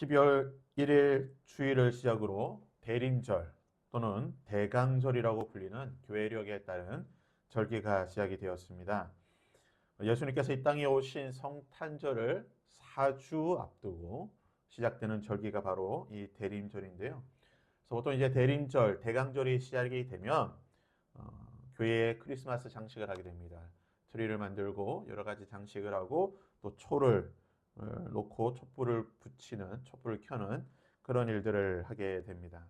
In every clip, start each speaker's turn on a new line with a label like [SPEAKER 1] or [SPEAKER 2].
[SPEAKER 1] 12월 1일 주일을 시작으로 대림절 또는 대강절이라고 불리는 교회력에 따른 절기가 시작이 되었습니다. 예수님께서 이 땅에 오신 성탄절을 4주 앞두고 시작되는 절기가 바로 이 대림절인데요. 그래서 보통 이제 대림절, 대강절이 시작이 되면 어, 교회에 크리스마스 장식을 하게 됩니다. 트리를 만들고 여러 가지 장식을 하고 또 초를 어, 놓고 촛불을 붙이는 촛불을 켜는 그런 일들을 하게 됩니다.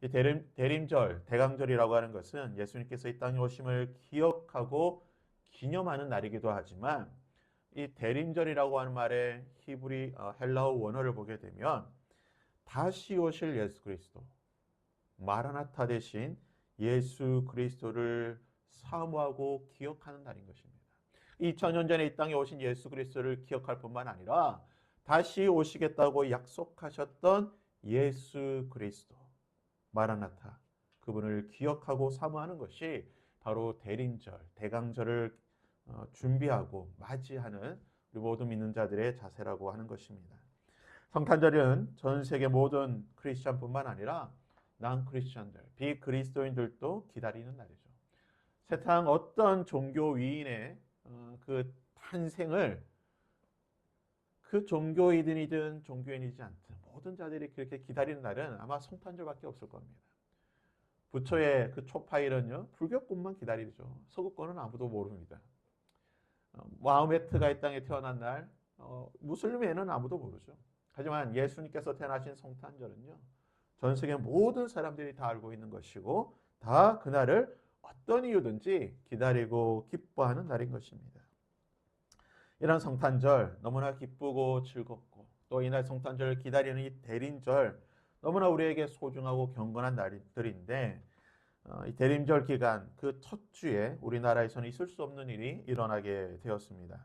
[SPEAKER 1] 이 대림, 대림절, 대강절이라고 하는 것은 예수님께서 이 땅에 오심을 기억하고 기념하는 날이기도 하지만 이 대림절이라고 하는 말의 히브리 어, 헬라어 원어를 보게 되면 다시 오실 예수 그리스도 마라나타 대신 예수 그리스도를 사모하고 기억하는 날인 것입니다. 2000년 전에 이 땅에 오신 예수 그리스도를 기억할 뿐만 아니라 다시 오시겠다고 약속하셨던 예수 그리스도 마라나타 그분을 기억하고 사모하는 것이 바로 대림절, 대강절을 어, 준비하고 맞이하는 우리 모든 믿는 자들의 자세라고 하는 것입니다. 성탄절은 전 세계 모든 크리스천뿐만 아니라 난 크리스천들, 비그리스도인들도 기다리는 날이죠. 세상 어떤 종교 위인의 어, 그 탄생을 그 종교인이든 종교인이지 않든 모든 자들이 그렇게 기다리는 날은 아마 성탄절밖에 없을 겁니다. 부처의 그 초파일은요 불교권만 기다리죠. 서구권은 아무도 모릅니다. 어, 마호메트가 이 땅에 태어난 날 어, 무슬림에는 아무도 모르죠. 하지만 예수님께서 태어나신 성탄절은요 전 세계 모든 사람들이 다 알고 있는 것이고 다 그날을 어떤 이유든지 기다리고 기뻐하는 날인 것입니다. 이런 성탄절 너무나 기쁘고 즐겁고 또 이날 성탄절을 기다리는 이 대림절 너무나 우리에게 소중하고 경건한 날들인데 어, 이 대림절 기간 그 첫 주에 우리나라에서는 있을 수 없는 일이 일어나게 되었습니다.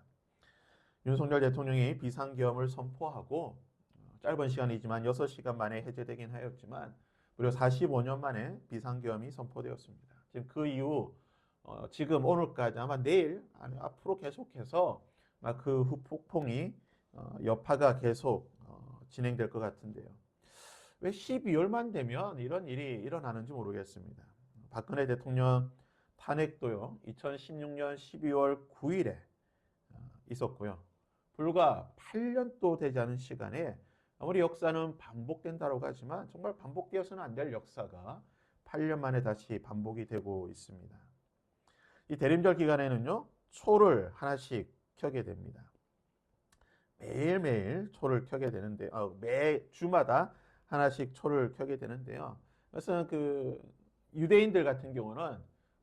[SPEAKER 1] 윤석열 대통령이 비상계엄을 선포하고 어, 짧은 시간이지만 6시간 만에 해제되긴 하였지만 무려 45년 만에 비상계엄이 선포되었습니다. 지금 그 이후 어, 지금 오늘까지 아마 내일 아니 앞으로 계속해서 그 후폭풍이 어, 여파가 계속 어, 진행될 것 같은데요. 왜 12월만 되면 이런 일이 일어나는지 모르겠습니다. 박근혜 대통령 탄핵도요, 2016년 12월 9일에 있었고요. 불과 8년도 되지 않은 시간에 아무리 역사는 반복된다고 하지만 정말 반복되어서는 안 될 역사가 8년 만에 다시 반복이 되고 있습니다. 이 대림절 기간에는요, 초를 하나씩 켜게 됩니다. 매일매일 초를 켜게 되는데, 어, 매 주마다 하나씩 초를 켜게 되는데요. 그래서 그 유대인들 같은 경우는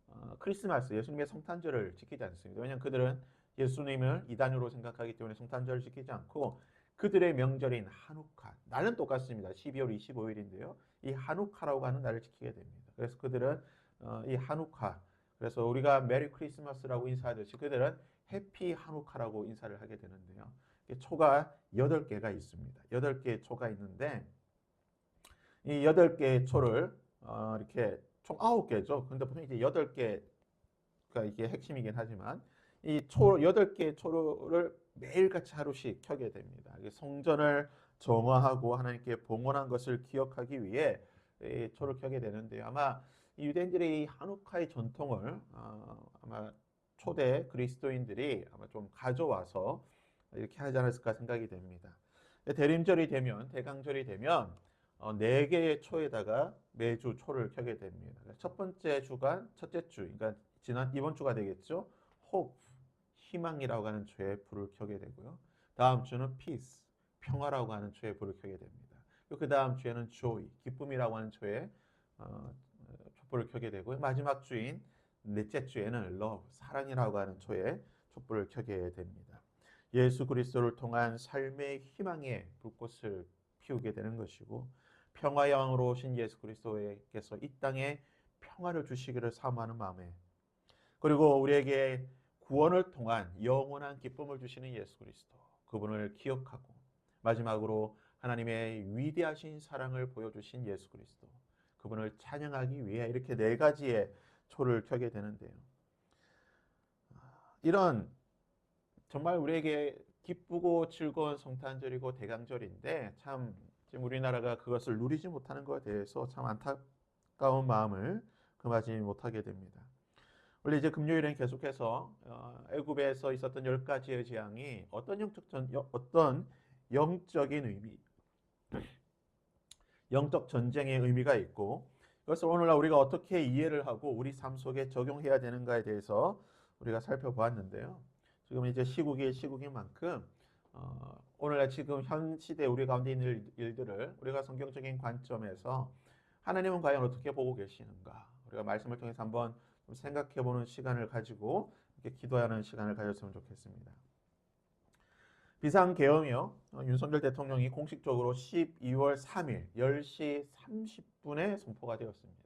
[SPEAKER 1] 어, 크리스마스, 예수님의 성탄절을 지키지 않습니다. 왜냐하면 그들은 예수님을 이단으로 생각하기 때문에 성탄절을 지키지 않고 그들의 명절인 한우카, 날은 똑같습니다. 12월 25일인데요. 이 한우카라고 하는 날을 지키게 됩니다. 그래서 그들은 어, 이 한우카, 그래서 우리가 메리 크리스마스라고 인사하듯이 그들은 해피 한우카라고 인사를 하게 되는데요. 초가 8개가 있습니다. 8개의 초가 있는데 이 8개의 초를 어, 이렇게 총 9개죠. 근데 보통 이제 8개가 이게 핵심이긴 하지만 이 초, 8개의 초를 매일같이 하루씩 켜게 됩니다. 성전을 정화하고 하나님께 봉헌한 것을 기억하기 위해 초를 켜게 되는데요. 아마 유대인들의 한우카의 전통을 어, 아마 초대 그리스도인들이 아마 좀 가져와서 이렇게 하지 않았을까 생각이 됩니다. 대림절이 되면 대강절이 되면 어, 네 개의 초에다가 매주 초를 켜게 됩니다. 첫 번째 주간 첫째 주, 그러니까 지난 이번 주가 되겠죠. hope 희망이라고 하는 초에 불을 켜게 되고요. 다음 주는 peace 평화라고 하는 초에 불을 켜게 됩니다. 그 다음 주에는 joy 기쁨이라고 하는 초에 어, 촛불을 켜게 되고요. 마지막 주인 넷째 주에는 love 사랑이라고 하는 초에 촛불을 켜게 됩니다. 예수 그리스도를 통한 삶의 희망의 불꽃을 피우게 되는 것이고 평화의 왕으로 오신 예수 그리스도께서 이 땅에 평화를 주시기를 사모하는 마음에 그리고 우리에게 구원을 통한 영원한 기쁨을 주시는 예수 그리스도 그분을 기억하고 마지막으로 하나님의 위대하신 사랑을 보여주신 예수 그리스도 그분을 찬양하기 위해 이렇게 네 가지의 초를 켜게 되는데요. 이런 정말 우리에게 기쁘고 즐거운 성탄절이고 대강절인데 참 지금 우리나라가 그것을 누리지 못하는 것에 대해서 참 안타까운 마음을 금하지 못하게 됩니다. 원래 이제 금요일엔 계속해서 어, 애굽에서 있었던 열 가지의 재앙이 어떤 영적 전 여- 어떤 영적인 의미, 영적 전쟁의 의미가 있고 그것을 오늘날 우리가 어떻게 이해를 하고 우리 삶 속에 적용해야 되는가에 대해서 우리가 살펴보았는데요. 지금 이제 시국이 시국인 만큼 어, 오늘날 지금 현 시대 우리 가운데 있는 일- 일들을 우리가 성경적인 관점에서 하나님은 과연 어떻게 보고 계시는가 우리가 말씀을 통해서 한번 좀 생각해보는 시간을 가지고 이렇게 기도하는 시간을 가졌으면 좋겠습니다. 비상계엄이요. 어, 윤석열 대통령이 공식적으로 12월 3일 10시 30분에 선포가 되었습니다.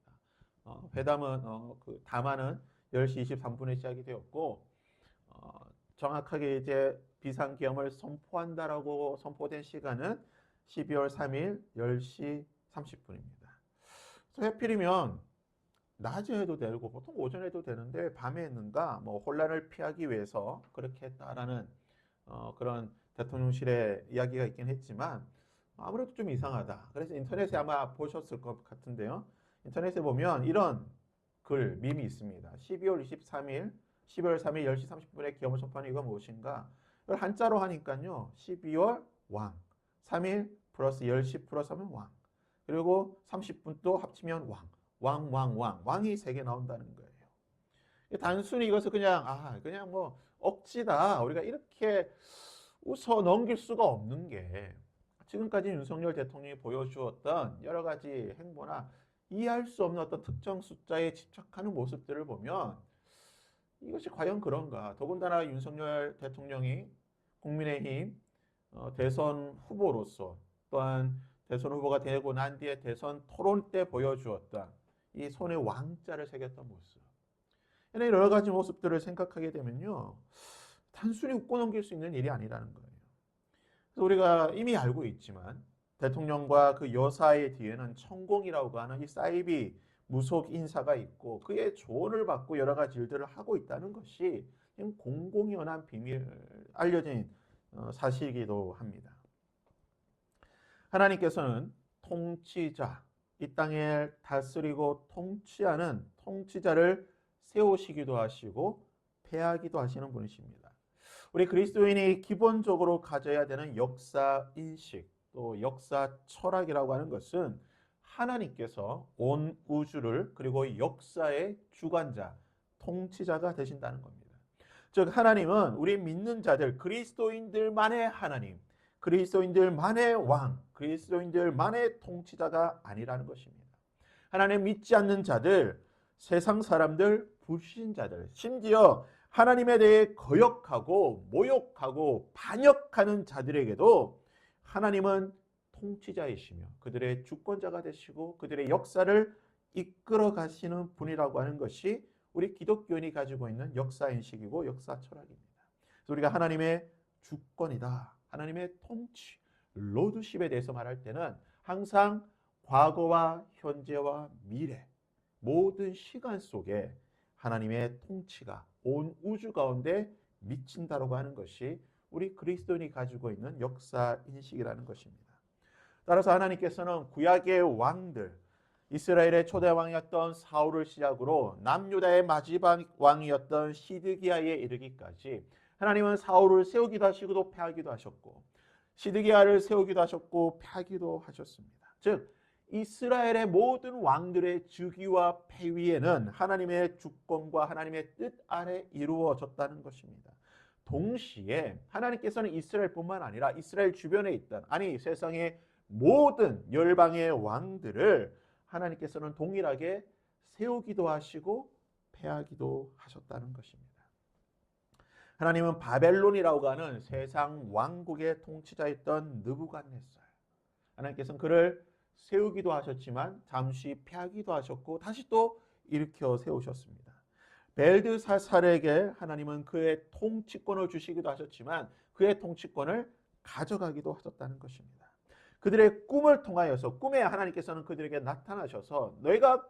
[SPEAKER 1] 어, 회담은 어, 그 담화는 10시 23분에 시작이 되었고 어, 정확하게 이제 비상계엄을 선포한다라고 선포된 시간은 12월 3일 10시 30분입니다. 그래서 해필이면 낮에 해도 되고 보통 오전에 해도 되는데 밤에 했는가 뭐 혼란을 피하기 위해서 그렇게 했다라는 어, 그런 대통령실의 이야기가 있긴 했지만 아무래도 좀 이상하다. 그래서 인터넷에 아마 보셨을 것 같은데요. 인터넷에 보면 이런 글, 밈이 있습니다. 12월 23일, 12월 3일 10시 30분에 기업을 선포하는 이유가 무엇인가? 이걸 한자로 하니까요. 12월 왕, 3일 플러스 10시 플러스 하면 왕, 그리고 30분 또 합치면 왕, 왕, 왕, 왕, 왕이 세개 나온다는 거예요. 단순히 이것을 그냥 아 그냥 뭐 억지다 우리가 이렇게 웃어 넘길 수가 없는 게 지금까지 윤석열 대통령이 보여주었던 여러 가지 행보나 이해할 수 없는 어떤 특정 숫자에 집착하는 모습들을 보면 이것이 과연 그런가? 더군다나 윤석열 대통령이 국민의힘 어, 대선 후보로서 또한 대선 후보가 되고 난 뒤에 대선 토론 때 보여주었던 이 손에 왕자를 새겼던 모습. 이런 여러 가지 모습들을 생각하게 되면요. 단순히 웃고 넘길 수 있는 일이 아니라는 거예요. 그래서 우리가 이미 알고 있지만 대통령과 그 여사의 뒤에는 천공이라고 하는 이 사이비 무속 인사가 있고 그의 조언을 받고 여러 가지 일들을 하고 있다는 것이 공공연한 비밀 알려진 어, 사실이기도 합니다. 하나님께서는 통치자, 이 땅을 다스리고 통치하는 통치자를 세우시기도 하시고 폐하기도 하시는 분이십니다. 우리 그리스도인이 기본적으로 가져야 되는 역사 인식 또 역사 철학이라고 하는 것은 하나님께서 온 우주를 그리고 역사의 주관자, 통치자가 되신다는 겁니다. 즉 하나님은 우리 믿는 자들 그리스도인들만의 하나님, 그리스도인들만의 왕, 그리스도인들만의 통치자가 아니라는 것입니다. 하나님 믿지 않는 자들, 세상 사람들, 불신자들, 심지어 하나님에 대해 거역하고 모욕하고 반역하는 자들에게도 하나님은 통치자이시며 그들의 주권자가 되시고 그들의 역사를 이끌어 가시는 분이라고 하는 것이 우리 기독교인이 가지고 있는 역사 인식이고 역사 철학입니다. 그래서 우리가 하나님의 주권이다. 하나님의 통치, 로드십에 대해서 말할 때는 항상 과거와 현재와 미래 모든 시간 속에 하나님의 통치가 온 우주 가운데 미친다라고 하는 것이 우리 그리스도인이 가지고 있는 역사 인식이라는 것입니다. 따라서 하나님께서는 구약의 왕들, 이스라엘의 초대 왕이었던 사울을 시작으로 남유다의 마지막 왕이었던 시드기야에 이르기까지 하나님은 사울을 세우기도 하시고 또 패하기도 하셨고 시드기야를 세우기도 하셨고 패하기도 하셨습니다. 즉 이스라엘의 모든 왕들의 주기와 폐위에는 하나님의 주권과 하나님의 뜻 아래 이루어졌다는 것입니다. 동시에 하나님께서는 이스라엘뿐만 아니라 이스라엘 주변에 있던 아니 세상의 모든 열방의 왕들을 하나님께서는 동일하게 세우기도 하시고 패하기도 하셨다는 것입니다. 하나님은 바벨론이라고 하는 세상 왕국의 통치자였던 느부갓네살 하나님께서는 그를 세우기도 하셨지만 잠시 패하기도 하셨고 다시 또 일으켜 세우셨습니다. 벨드사살에게 하나님은 그의 통치권을 주시기도 하셨지만 그의 통치권을 가져가기도 하셨다는 것입니다. 그들의 꿈을 통하여서 꿈에 하나님께서는 그들에게 나타나셔서 너희가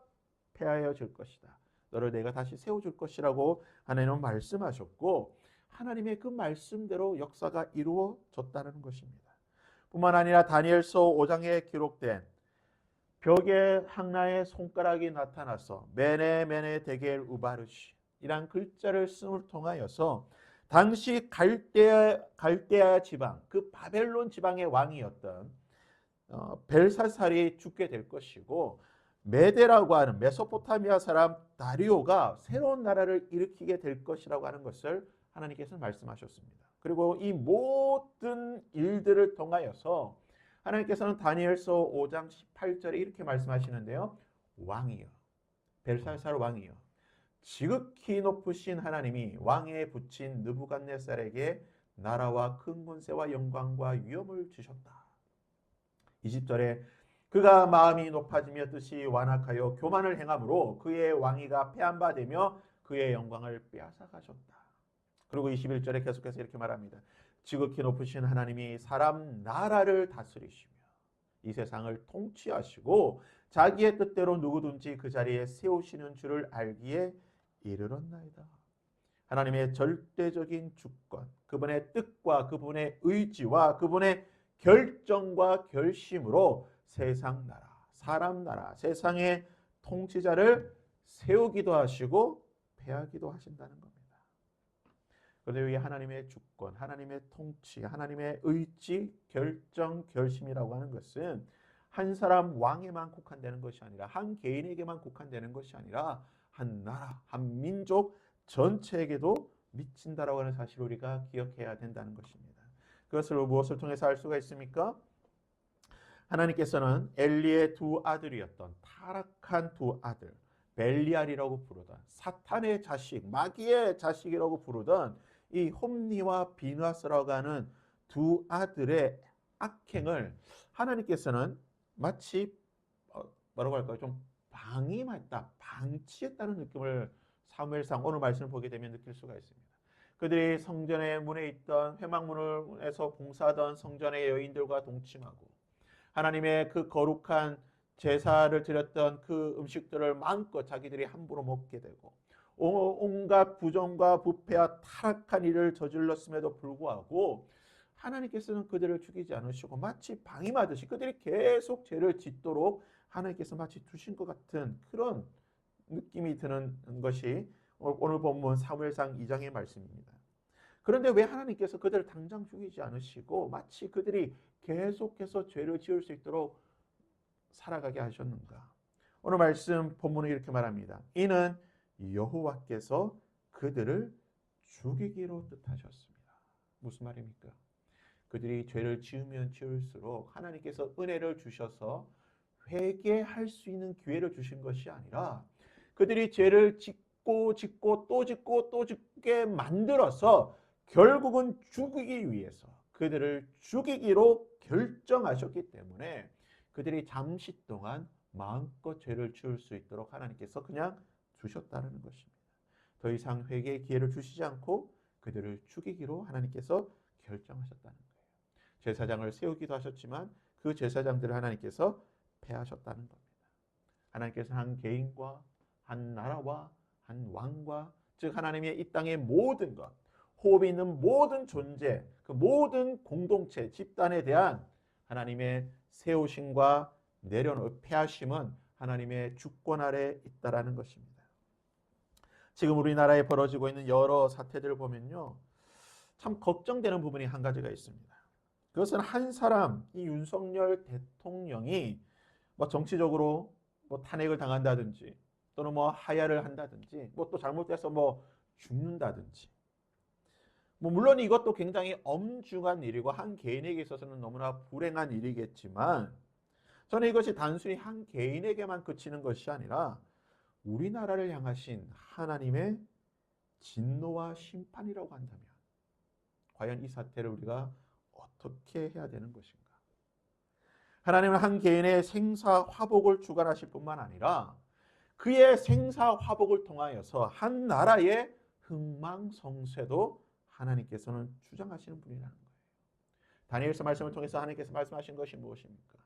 [SPEAKER 1] 패하여질 것이다. 너를 내가 다시 세워줄 것이라고 하나님은 말씀하셨고 하나님의 그 말씀대로 역사가 이루어졌다는 것입니다. 뿐만 아니라 다니엘서 5장에 기록된 벽에 항나의 손가락이 나타나서 메네 메네 데겔 우바르시 이란 글자를 쓰을 통하여서 당시 갈대 갈대아 지방 그 바벨론 지방의 왕이었던 어, 벨사살이 죽게 될 것이고 메데라고 하는 메소포타미아 사람 다리오가 새로운 나라를 일으키게 될 것이라고 하는 것을 하나님께서 말씀하셨습니다. 그리고 이 모든 일들을 통하여서 하나님께서는 다니엘서 5장 18절에 이렇게 말씀하시는데요. 왕이여 벨사살 왕이여 지극히 높으신 하나님이 왕에 붙인 느부갓네살에게 나라와 큰 권세와 영광과 위엄을 주셨다. 20절에 그가 마음이 높아지며 뜻이 완악하여 교만을 행함으로 그의 왕위가 폐한바되며 그의 영광을 빼앗아 가셨다. 그리고 21절에 계속해서 이렇게 말합니다. 지극히 높으신 하나님이 사람 나라를 다스리시며 이 세상을 통치하시고 자기의 뜻대로 누구든지 그 자리에 세우시는 줄을 알기에 이르렀나이다. 하나님의 절대적인 주권, 그분의 뜻과 그분의 의지와 그분의 결정과 결심으로 세상 나라, 사람 나라, 세상의 통치자를 세우기도 하시고 패하기도 하신다는 겁니다. 그런데 여기 하나님의 주권, 하나님의 통치, 하나님의 의지, 결정, 결심이라고 하는 것은 한 사람 왕에만 국한되는 것이 아니라 한 개인에게만 국한되는 것이 아니라 한 나라, 한 민족 전체에게도 미친다라고 하는 사실을 우리가 기억해야 된다는 것입니다. 그것을 무엇을 통해서 알 수가 있습니까? 하나님께서는 엘리의 두 아들이었던 타락한 두 아들 벨리알이라고 부르던 사탄의 자식, 마귀의 자식이라고 부르던 이 홈니와 비누아스라고 하는 두 아들의 악행을 하나님께서는 마치 어, 뭐라고 할까요? 좀 방임했다, 방치했다는 느낌을 사무엘상 오늘 말씀을 보게 되면 느낄 수가 있습니다. 그들이 성전의 문에 있던 회막문에서 봉사하던 성전의 여인들과 동침하고 하나님의 그 거룩한 제사를 드렸던 그 음식들을 마음껏 자기들이 함부로 먹게 되고 온갖 부정과 부패와 타락한 일을 저질렀음에도 불구하고 하나님께서는 그들을 죽이지 않으시고 마치 방임하듯이 그들이 계속 죄를 짓도록 하나님께서 마치 두신 것 같은 그런 느낌이 드는 것이 오늘 본문 사무엘상 2장의 말씀입니다. 그런데 왜 하나님께서 그들을 당장 죽이지 않으시고 마치 그들이 계속해서 죄를 지을 수 있도록 살아가게 하셨는가? 오늘 말씀 본문은 이렇게 말합니다. 이는 여호와께서 그들을 죽이기로 뜻하셨습니다. 무슨 말입니까? 그들이 죄를 지으면 지을수록 하나님께서 은혜를 주셔서 회개할 수 있는 기회를 주신 것이 아니라 그들이 죄를 짓고 짓고 또 짓고 또 짓게 만들어서 결국은 죽이기 위해서 그들을 죽이기로 결정하셨기 때문에 그들이 잠시 동안 마음껏 죄를 지을 수 있도록 하나님께서 그냥 주셨다는 것입니다. 더 이상 회개의 기회를 주시지 않고 그들을 죽이기로 하나님께서 결정하셨다는 거예요. 제사장을 세우기도 하셨지만 그 제사장들을 하나님께서 패하셨다는 겁니다. 하나님께서 한 개인과 한 나라와 한 왕과 즉 하나님의 이 땅의 모든 것, 호흡이 있는 모든 존재, 그 모든 공동체, 집단에 대한 하나님의 세우심과 내려놓 패하심은 하나님의 주권 아래 있다라는 것입니다. 지금 우리나라에 벌어지고 있는 여러 사태들을 보면요. 참 걱정되는 부분이 한 가지가 있습니다. 그것은 한 사람, 이 윤석열 대통령이 뭐 정치적으로 뭐 탄핵을 당한다든지 또는 뭐 하야를 한다든지 뭐 또 잘못돼서 뭐 죽는다든지 뭐 물론 이것도 굉장히 엄중한 일이고 한 개인에게 있어서는 너무나 불행한 일이겠지만 저는 이것이 단순히 한 개인에게만 그치는 것이 아니라 우리나라를 향하신 하나님의 진노와 심판이라고 한다면 과연 이 사태를 우리가 어떻게 해야 되는 것인가? 하나님은 한 개인의 생사 화복을 주관하실 뿐만 아니라 그의 생사 화복을 통하여서 한 나라의 흥망성쇠도 하나님께서는 주장하시는 분이라는 거예요. 다니엘서 말씀을 통해서 하나님께서 말씀하신 것이 무엇입니까?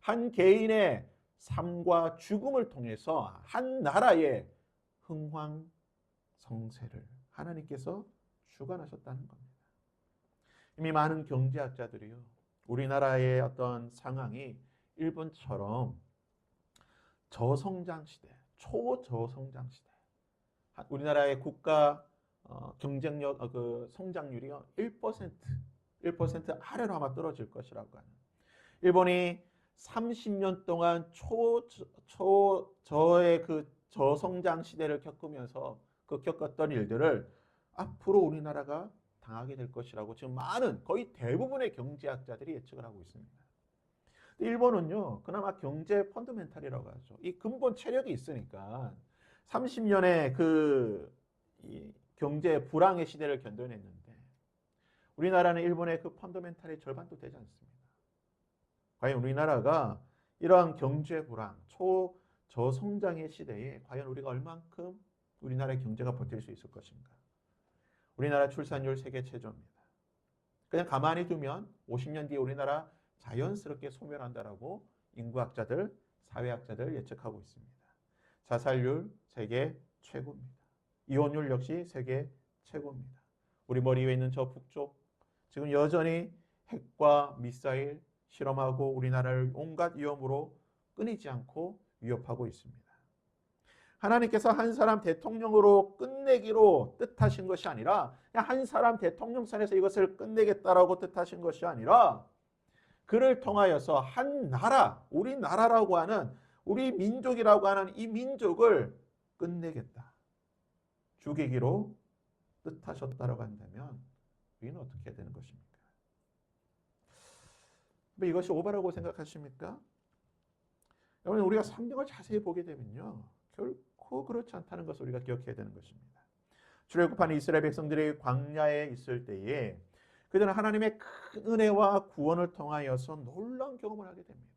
[SPEAKER 1] 한 개인의 삶과 죽음을 통해서 한 나라의 흥황 성세를 하나님께서 주관하셨다는 겁니다. 이미 많은 경제학자들이요. 우리나라의 어떤 상황이 일본처럼 저성장 시대, 초저성장 시대. 한- 우리나라의 국가 어, 경쟁력 어, 그 성장률이요 1% 1% 아래로 아마 떨어질 것이라고 하는. 일본이 30년 동안 초 초 저의 그 저성장 시대를 겪으면서 그 겪었던 일들을 앞으로 우리나라가 당하게 될 것이라고 지금 많은 거의 대부분의 경제학자들이 예측을 하고 있습니다. 일본은요, 그나마 경제 펀더멘탈이라고 하죠. 이 근본 체력이 있으니까 30년의 그이 경제 불황의 시대를 견뎌냈는데 우리나라는 일본의 그 펀더멘탈의 절반도 되지 않습니다. 과연 우리나라가 이러한 경제 불황, 초 저성장의 시대에 과연 우리가 얼만큼 우리나라의 경제가 버틸 수 있을 것인가? 우리나라 출산율 세계 최저입니다. 그냥 가만히 두면 50년 뒤에 우리나라 자연스럽게 소멸한다라고 인구학자들, 사회학자들 예측하고 있습니다. 자살률 세계 최고입니다. 이혼율 역시 세계 최고입니다. 우리 머리 위에 있는 저 북쪽 지금 여전히 핵과 미사일 실험하고 우리나라를 온갖 위험으로 끊이지 않고 위협하고 있습니다. 하나님께서 한 사람 대통령으로 끝내기로 뜻하신 것이 아니라 그냥 한 사람 대통령 선에서 이것을 끝내겠다라고 뜻하신 것이 아니라 그를 통하여서 한 나라, 우리 나라라고 하는 우리 민족이라고 하는 이 민족을 끝내겠다. 죽이기로 뜻하셨다라고 한다면 우리는 어떻게 되는 것입니까? 뭐 이것이 오바라고 생각하십니까? 여러분 우리가 성경을 자세히 보게 되면요. 결코 그렇지 않다는 것을 우리가 기억해야 되는 것입니다. 출애굽하는 이스라엘 백성들이 광야에 있을 때에 그들은 하나님의 큰 은혜와 구원을 통하여서 놀라운 경험을 하게 됩니다.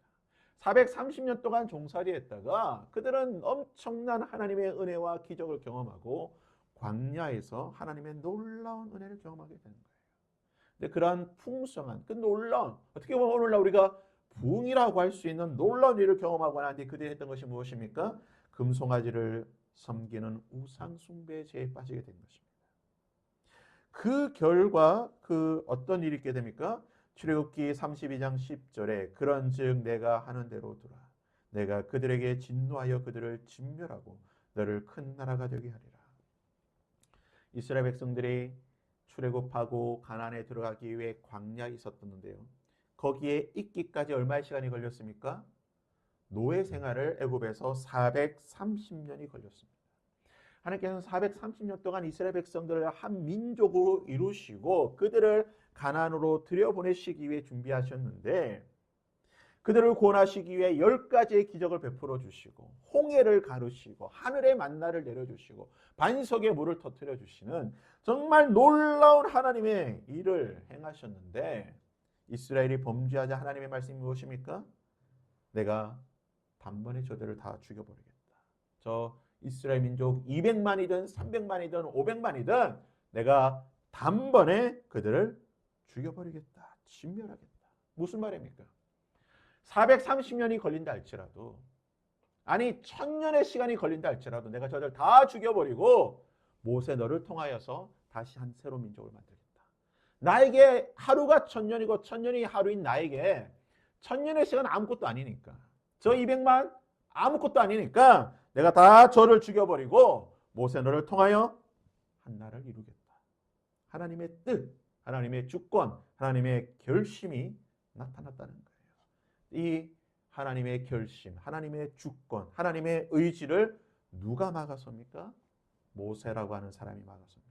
[SPEAKER 1] 430년 동안 종살이 했다가 그들은 엄청난 하나님의 은혜와 기적을 경험하고 광야에서 하나님의 놀라운 은혜를 경험하게 되는 거예요. 근데 그러한 풍성한 그 놀라운 어떻게 보면 오늘날 우리가 부흥이라고 할 수 있는 놀라운 일을 경험하고 나는데 그들이 했던 것이 무엇입니까? 금송아지를 섬기는 우상 숭배의 죄에 빠지게 된 것입니다. 그 결과 그 어떤 일이 있게 됩니까? 출애굽기 32장 10절에 그런즉 내가 하는 대로 두라 내가 그들에게 진노하여 그들을 진멸하고 너를 큰 나라가 되게 하리라. 이스라엘 백성들이 출애굽하고 가나안에 들어가기 위해 광야에 있었던데요. 거기에 있기까지 얼마의 시간이 걸렸습니까? 노예 생활을 애굽에서 430년이 걸렸습니다. 하나님께서는 430년 동안 이스라엘 백성들을 한 민족으로 이루시고 그들을 가나안으로 들여보내시기 위해 준비하셨는데 그들을 구원하시기 위해 열 가지의 기적을 베풀어 주시고 홍해를 가르시고 하늘의 만나를 내려 주시고 반석의 물을 터뜨려 주시는 정말 놀라운 하나님의 일을 행하셨는데 이스라엘이 범죄하자 하나님의 말씀이 무엇입니까? 내가 단번에 저들을 다 죽여버리겠다. 저 이스라엘 민족 200만이든 300만이든 500만이든 내가 단번에 그들을 죽여버리겠다. 진멸하겠다. 무슨 말입니까? 430년이 걸린다 할지라도 아니 천년의 시간이 걸린다 할지라도 내가 저들 다 죽여버리고 모세 너를 통하여서 다시 한 새로운 민족을 만들겠다. 나에게 하루가 천년이고 천년이 하루인 나에게 천년의 시간 아무것도 아니니까 저 200만 아무것도 아니니까 내가 다 저를 죽여버리고 모세 너를 통하여 한 나라를 이루겠다. 하나님의 뜻, 하나님의 주권, 하나님의 결심이 나타났다는 거예요. 이 하나님의 결심, 하나님의 주권, 하나님의 의지를 누가 막아섭니까? 모세라고 하는 사람이 막아섭니다.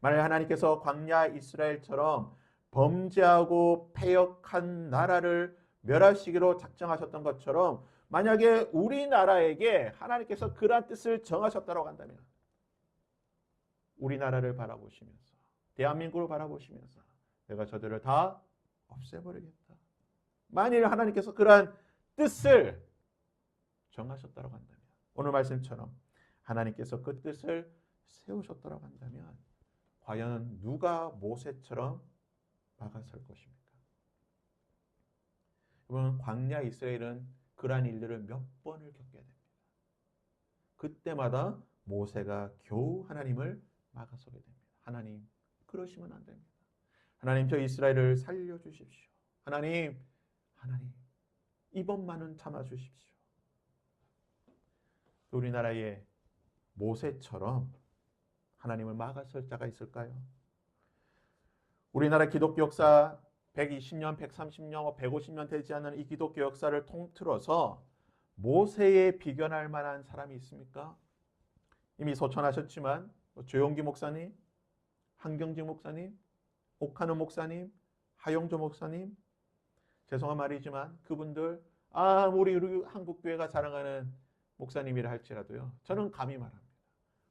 [SPEAKER 1] 만약 하나님께서 광야 이스라엘처럼 범죄하고 패역한 나라를 멸하시기로 작정하셨던 것처럼 만약에 우리나라에게 하나님께서 그러한 뜻을 정하셨다고 한다면 우리나라를 바라보시면서 대한민국을 바라보시면서 내가 저들을 다 없애버리겠다. 만일 하나님께서 그러한 뜻을 정하셨다고 한다면 오늘 말씀처럼 하나님께서 그 뜻을 세우셨다고 한다면 과연 누가 모세처럼 막아설 것입니까? 여러분 광야 이스라엘은 그러한 일들을 몇 번을 겪게 됩니다. 그때마다 모세가 겨우 하나님을 막아서게 됩니다. 하나님 그러시면 안 됩니다. 하나님 저 이스라엘을 살려 주십시오. 하나님, 하나님, 이번만은 참아주십시오. 우리나라의 모세처럼 하나님을 막아설 자가 있을까요? 우리나라 기독교 역사 120년, 130년, 150년 되지 않는 이 기독교 역사를 통틀어서 모세에 비견할 만한 사람이 있습니까? 이미 소천하셨지만 뭐 조용기 목사님, 한경직 목사님, 옥하는 목사님, 하용조 목사님 죄송한 말이지만 그분들 아무리 우리 한국 교회가 자랑하는 목사님이라 할지라도요. 저는 감히 말합니다.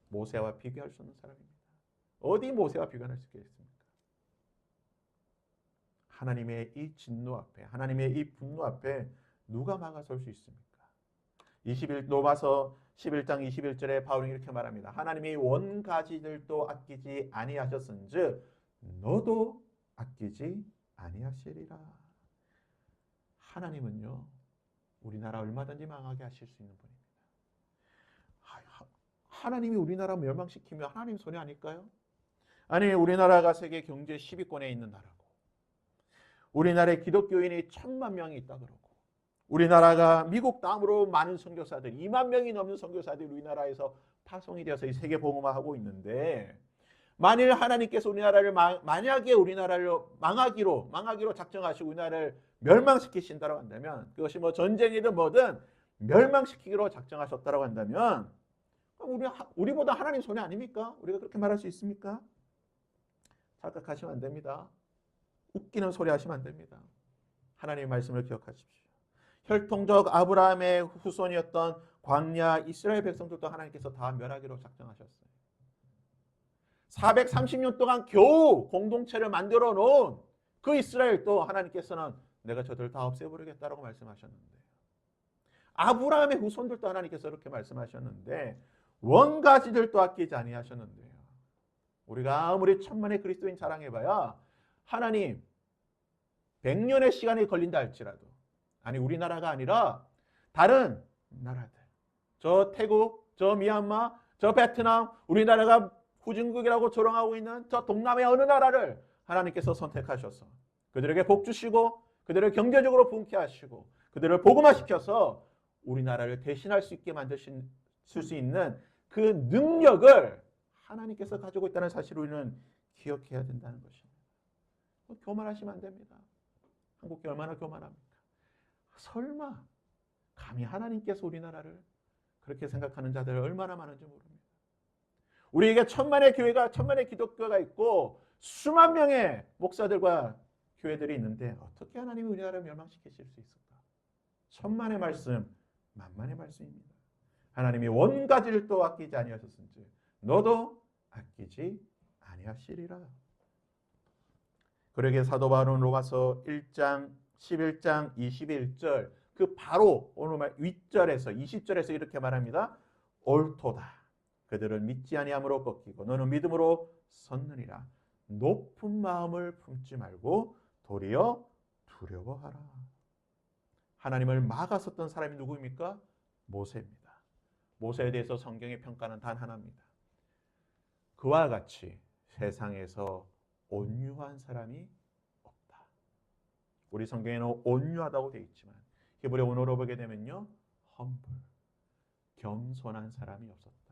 [SPEAKER 1] 모세와 비교할 수 없는 사람입니다. 어디 모세와 비교할 수 있겠습니까? 하나님의 이 진노 앞에, 하나님의 이 분노 앞에 누가 막아설 수 있습니까? 21 로마서 11장 21절에 바울이 이렇게 말합니다. 하나님이 원가지들도 아끼지 아니하셨은즉 너도 아끼지 아니하시리라. 하나님은요. 우리나라 얼마든지 망하게 하실 수 있는 분입니다. 하나님이 우리나라 멸망시키면 하나님 손해 아닐까요? 아니 우리나라가 세계 경제 10위권에 있는 나라고 우리나라에 기독교인이 천만 명이 있다 그러고 우리나라가 미국 다음으로 많은 선교사들 2만 명이 넘는 선교사들이 우리나라에서 파송이 되어서 이 세계 복음화하고 있는데 만일 하나님께서 우리나라를 만약에 우리나라를 망하기로 망하기로 작정하시고 우리나라를 멸망시키신다고 한다면 그것이 뭐 전쟁이든 뭐든 멸망시키기로 작정하셨다고 한다면 우리 우리보다 하나님 손해 아닙니까? 우리가 그렇게 말할 수 있습니까? 착각하시면 안 됩니다. 웃기는 소리 하시면 안 됩니다. 하나님의 말씀을 기억하십시오. 혈통적 아브라함의 후손이었던 광야 이스라엘 백성들도 하나님께서 다 멸하기로 작정하셨어요. 430년 동안 겨우 공동체를 만들어 놓은 그 이스라엘도 하나님께서는 내가 저들 다 없애버리겠다라고 말씀하셨는데 아브라함의 후손들도 하나님께서 이렇게 말씀하셨는데 원가지들도 아끼지 아니하셨는데요. 우리가 아무리 천만의 그리스도인 자랑해봐야 하나님 100년의 시간이 걸린다 할지라도 아니 우리나라가 아니라 다른 나라들 저 태국, 저 미얀마, 저 베트남 우리나라가 후진국이라고 조롱하고 있는 저 동남의 어느 나라를 하나님께서 선택하셔서 그들에게 복 주시고 그들을 경제적으로 분케 하시고 그들을 복음화시켜서 우리나라를 대신할 수 있게 만드실 수 있는 그 능력을 하나님께서 가지고 있다는 사실을 우리는 기억해야 된다는 것입니다. 뭐 교만하시면 안 됩니다. 한국이 얼마나 교만합니까? 설마 감히 하나님께서 우리나라를 그렇게 생각하는 자들 얼마나 많은지 모릅니다. 우리에게 천만의 교회가 천만의 기독교가 있고 수만 명의 목사들과 교회들이 있는데 어떻게 하나님이 우리나라를 멸망시키실 수 있을까? 천만의 말씀, 만만의 말씀입니다. 하나님이 원가지를 또 아끼지 아니하셨은지 너도 아끼지 아니하시리라. 그러게 사도 바울은 로마서 1장 11장 21절 그 바로 오늘 말 윗절에서 20절에서 이렇게 말합니다. 옳도다. 그들을 믿지 아니함으로 꺾이고 너는 믿음으로 섰느니라. 높은 마음을 품지 말고 도리어 두려워하라. 하나님을 막아섰던 사람이 누구입니까? 모세입니다. 모세에 대해서 성경의 평가는 단 하나입니다. 그와 같이 세상에서 온유한 사람이 없다. 우리 성경에는 온유하다고 되어 있지만 히브리 원어로 보게 되면요. humble, 겸손한 사람이 없었다.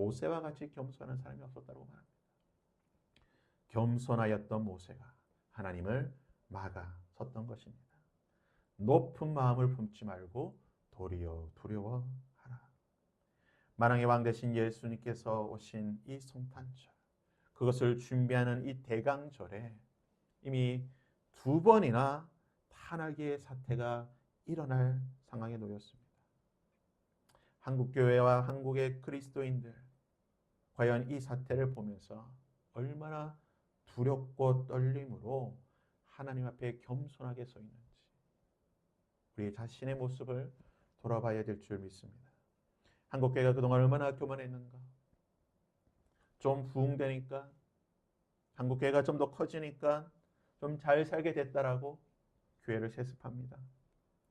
[SPEAKER 1] 모세와 같이 겸손한 사람이 없었다고 말합니다. 겸손하였던 모세가 하나님을 막아 섰던 것입니다. 높은 마음을 품지 말고 도리어 두려워 만왕의 왕 되신 예수님께서 오신 이 성탄절, 그것을 준비하는 이 대강절에 이미 두 번이나 탄핵의 사태가 일어날 상황에 놓였습니다. 한국 교회와 한국의 그리스도인들 과연 이 사태를 보면서 얼마나 두렵고 떨림으로 하나님 앞에 겸손하게 서 있는지 우리 자신의 모습을 돌아봐야 될 줄 믿습니다. 한국교회가 그동안 얼마나 교만했는가. 좀 부흥되니까 한국교회가 좀 더 커지니까 좀 잘 살게 됐다라고 교회를 세습합니다.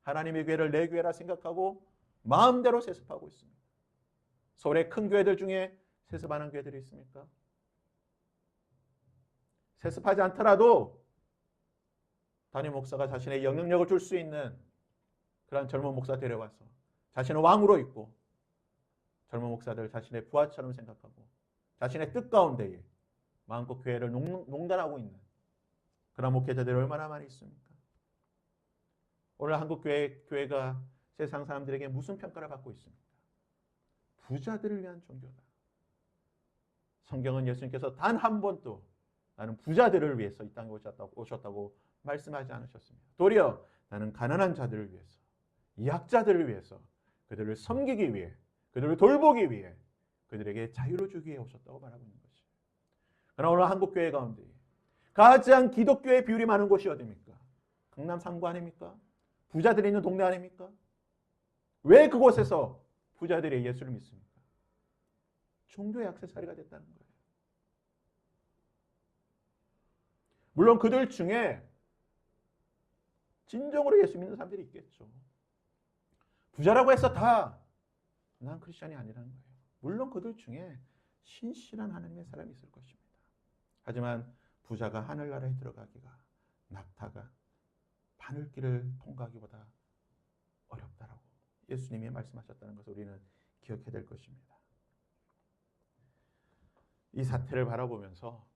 [SPEAKER 1] 하나님의 교회를 내 교회라 생각하고 마음대로 세습하고 있습니다. 서울의 큰 교회들 중에 세습하는 교회들이 있습니까? 세습하지 않더라도 담임 목사가 자신의 영향력을 줄 수 있는 그런 젊은 목사 데려와서 자신을 왕으로 있고 젊은 목사들 자신의 부하처럼 생각하고 자신의 뜻 가운데에 마음껏 교회를 농, 농단하고 있는 그런 목회자들이 얼마나 많이 있습니까? 오늘 한국 교회 교회가 세상 사람들에게 무슨 평가를 받고 있습니까? 부자들을 위한 종교다. 성경은 예수님께서 단 한 번도 나는 부자들을 위해서 이 땅에 오셨다고, 오셨다고 말씀하지 않으셨습니다. 도리어 나는 가난한 자들을 위해서, 약자들을 위해서, 그들을 섬기기 위해, 그들을 돌보기 위해, 그들에게 자유를 주기 위해 오셨다고 말하고 있는 것이에요. 그러나 오늘 한국 교회 가운데 가장 기독교의 비율이 많은 곳이 어디입니까? 강남 상구 아닙니까? 부자들이 있는 동네 아닙니까? 왜 그곳에서 부자들이 예수를 믿습니까? 종교의 액세서리가 됐다는 거예요. 물론 그들 중에 진정으로 예수 믿는 사람들이 있겠죠. 부자라고 해서 다 난 크리스천이 아니라는 거예요. 물론 그들 중에 신실한 하나님의 사람이 있을 것입니다. 하지만 부자가 하늘나라에 들어가기가 낙타가 바늘길을 통과하기보다 어렵다라고 예수님이 말씀하셨다는 것을 우리는 기억해야 될 것입니다. 이 사태를 바라보면서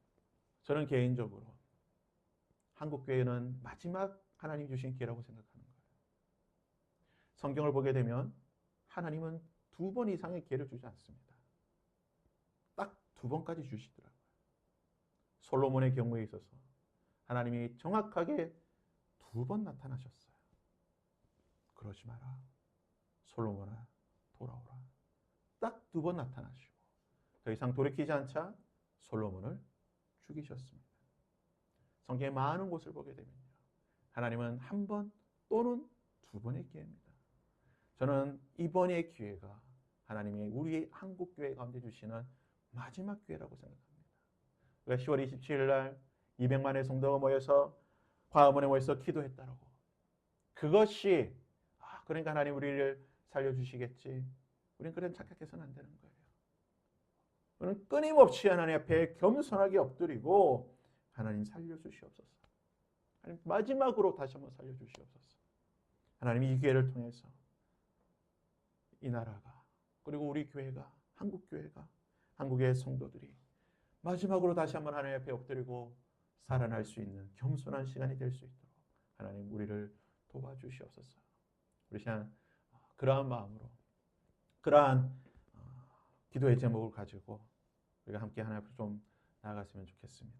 [SPEAKER 1] 저는 개인적으로 한국 교회는 마지막 하나님 주신 기회라고 생각하는 거예요. 성경을 보게 되면 하나님은 두 번 이상의 기회를 주지 않습니다. 딱 두 번까지 주시더라고요. 솔로몬의 경우에 있어서 하나님이 정확하게 두 번 나타나셨어요. 그러지 마라. 솔로몬아 돌아오라. 딱 두 번 나타나시고 더 이상 돌이키지 않자 솔로몬을 죽이셨습니다. 성경의 많은 곳을 보게 되면요. 하나님은 한 번 또는 두 번의 기회입니다. 저는 이번의 기회가 하나님이 우리 한국 교회 가운데 주시는 마지막 기회라고 생각합니다. 우리가 10월 27일 날 200만의 성도가 모여서 과음원에 모여서 기도했다라고. 그것이 아, 그러니까 하나님 우리를 살려주시겠지. 우리는 그런 착각해서는 안 되는 거예요. 우리는 끊임없이 하나님 앞에 겸손하게 엎드리고 하나님 살려주시옵소서. 하나님 마지막으로 다시 한번 살려주시옵소서. 하나님 이 기회를 통해서 이 나라가 그리고 우리 교회가 한국 교회가 한국의 성도들이 마지막으로 다시 한번 하나님 앞에 엎드리고 살아날 수 있는 겸손한 시간이 될 수 있도록 하나님 우리를 도와주시옵소서. 우리 시간 그러한 마음으로 그러한 어, 기도의 제목을 가지고 우리가 함께 하나님 앞으로 좀 나아갔으면 좋겠습니다.